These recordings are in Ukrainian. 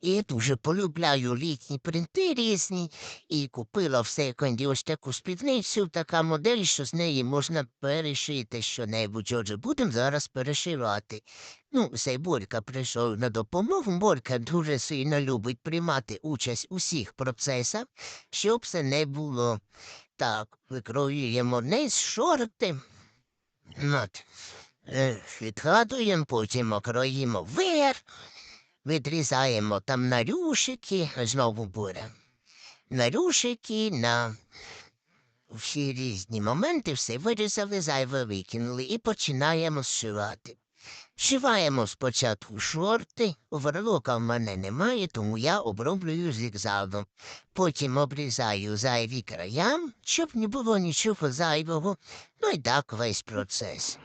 І дуже полюбляю літні принти різні, і купила в секонді ось таку спідницю, така модель, що з неї можна перешити щонебудь. Отже, будемо зараз перешивати. Ну, цей Борька прийшов на допомогу. Борька дуже сильно любить приймати участь у всіх процесах, щоб це не було. Так, викроюємо низ шорти. От. Е, Відгадуємо, потім окроїмо відрізаємо там нарюшики, знову буде. Нарюшики на всі різні моменти, все вирізали, зайве викинули і починаємо зшивати. Шиваємо спочатку шорти, оверлока в мене немає, тому я оброблюю зігзагом. Потім обрізаю зайві края, щоб не було нічого зайвого, ну і так весь процес.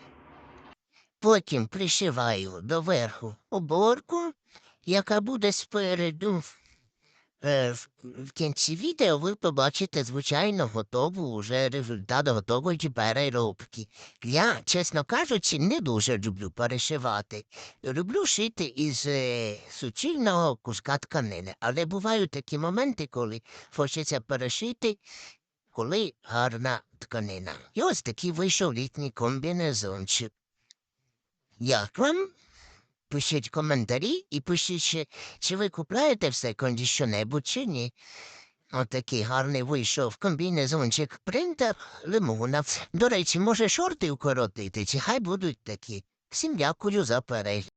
Потім пришиваю доверху оборку, яка буде спереду. Е, в, кінці відео ви побачите, звичайно, готову уже результат готової переробки. Я, чесно кажучи, не дуже люблю перешивати. Люблю шити із е, суцільного куска тканини, але бувають такі моменти, коли хочеться перешити, коли гарна тканина. І ось такий вийшов літній комбінезончик. Як вам? Пишіть коментарі і пишіть, чи ви купляєте все секонді що-небудь чи ні. Отакий гарний вийшов комбінезончик принтер лимона. До речі, може шорти укоротити, чи хай будуть такі. Всім дякую за перегляд.